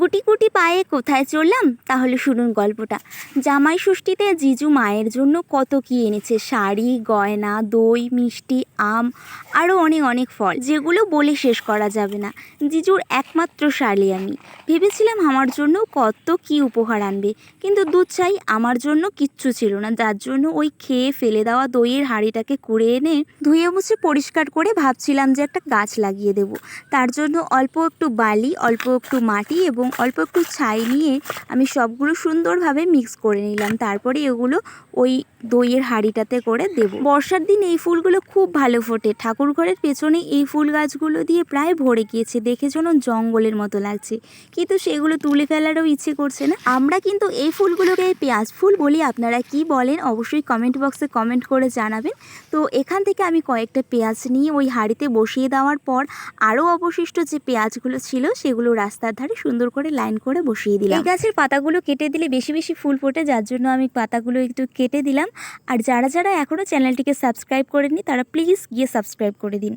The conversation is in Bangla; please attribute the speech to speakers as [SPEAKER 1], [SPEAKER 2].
[SPEAKER 1] গুটি গুটি পায়ে কোথায় চললাম তাহলে শুনুন গল্পটা। জামাই ষষ্ঠীতে জিজু মায়ের জন্য কত কি এনেছে? শাড়ি, গয়না, দই, মিষ্টি, আম, আরও অনেক অনেক ফল, যেগুলো বলে শেষ করা যাবে না। জিজুর একমাত্র শালি আমি। ভেবেছিলাম আমার জন্য কত কি উপহার আনবে, কিন্তু দুধ চাই আমার জন্য কিচ্ছু ছিল না। যার জন্য ওই খেয়ে ফেলে দেওয়া দইয়ের হাঁড়িটাকে কুড়ে এনে ধুয়ে মুছে পরিষ্কার করে ভাবছিলাম যে একটা গাছ লাগিয়ে দেব। তার জন্য অল্প একটু বালি, অল্প একটু মাটি এবং অল্প একটু ছাই নিয়ে আমি সবগুলো সুন্দরভাবে মিক্স করে নিলাম। তারপরে এগুলো ওই দইয়ের হাঁড়িটাতে করে দেব। বর্ষার দিন এই ফুলগুলো খুব ভালো ফোটে। ঠাকুর ঘরের পেছনে এই ফুল গাছগুলো দিয়ে প্রায় ভরে গিয়েছে। দেখে যেন জঙ্গলের মতো লাগছে। কিন্তু সেগুলো তুলে ফেলারও ইচ্ছে করছে না। আমরা কিন্তু এই ফুলগুলোকে পেঁয়াজ ফুল বলি। আপনারা কি বলেন অবশ্যই কমেন্ট বক্সে কমেন্ট করে জানাবেন। তো এখান থেকে আমি কয়েকটা পেঁয়াজ নিয়ে ওই হাঁড়িতে বসিয়ে দেওয়ার পর আরও অবশিষ্ট যে পেঁয়াজগুলো ছিল সেগুলো রাস্তার ধারে সুন্দর করে লাইন করে বসিয়ে দিলাম। এই গাছের পাতাগুলো কেটে দিলে বেশি বেশি ফুল ফোটে, যার জন্য আমি পাতাগুলো একটু কেটে দিলাম। আর যারা যারা এখনও চ্যানেলটিকে সাবস্ক্রাইব করেনি তারা প্লিজ গিয়ে সাবস্ক্রাইব করে দিন।